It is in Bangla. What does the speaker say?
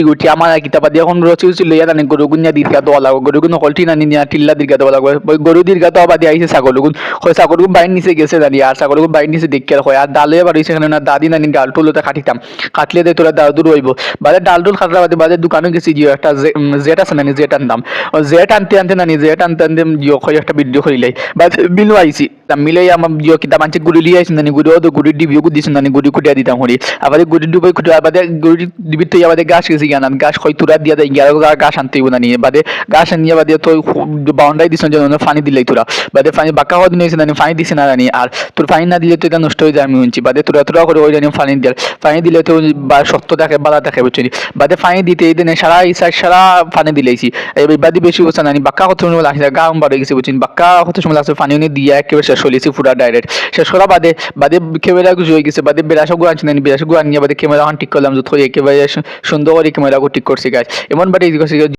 থেকে উঠি আমার আর কিতাবা দিয়ে এখন রচি উচি লইয়া জানি গরু গুনিয়া দীর্ঘা দেওয়া লাগবে গরু গুণ কলটি নানি নিয়া টিল্লা দীর্ঘা দেওয়া লাগবে গরু দীর্ঘা দেওয়া বাদে আইসে ছাগল গুণ। হয়, ছাগল গুণ বাইর নিচে গেছে জানি আর ছাগল গুণ বাইর নিচে দেখে হয় আর ডালে বাড়ি সেখানে না দাদি নানি ডাল টুলোতে কাটিতাম কাটলে দে তোরা দাদুর হইব বাদে ডাল টুল কাটলা বাদে বাদে দোকানে গেছি জিও একটা জেট আছে নানি জেট আনতাম জেট আনতে আনতে নানি জেট আনতে আনতে জিও হয় একটা ভিডিও করিলাই বাদ বিলু আইছি তা মিলাই আমার জিও কিতাব আনছে গুড়ি লিয়ে আইছি নানি গুড়ি তো গুড়ি ডিবিও দিছি নানি গুড়ি কুটিয়া দিতাম হরি আবার গুড়ি ডুবাই কুটিয়া বাদে গুড়ি ডিবি তো বাদে গাছ গেছি গান গাছ হয় তুরা দিয়া দেয় গিয়া গাছ আনতে হইব নানি বাদে গাছ আনিয়া বাদে তো বাউন্ডারি দিছ যেন পানি দিলাই তোরা বাদে পানি বাঁকা হওয়া দিন হয়েছে নানি পানি দিছে না নানি আর তোর পানি না দিলে তো এটা নষ্ট হয়ে যায় আমি শুনছি বাদে তোরা তোরা করে ওই জানি পানি দিয়ে পানি দিলে তো বা শক্ত থাকে বালা থাকে বুঝছি বাদে পানি দিতে এই দিনে সারা ইসা সারা পানি দিলেছি এবার বাদি বেশি বছর নানি বাক্কা কত সময় লাগছে গাম বাড়ে গেছে বুঝছি বাক্কা কত সময় লাগছে পানি দিয়ে একেবারে শেষ হয়েছি পুরা ডাইরেক্ট শেষ করা বাদে বাদে ক্যামেরা গুজ হয়ে গেছে, বাদে বেড়াশো গু আনছি নানি বেড়াশো গু আনিয়ে বাদে ক্যামেরা ঠিক করলাম যত একেবারে সুন্দর করে ক্যামেরা ঠিক করছি গাছ এমন বাড়ি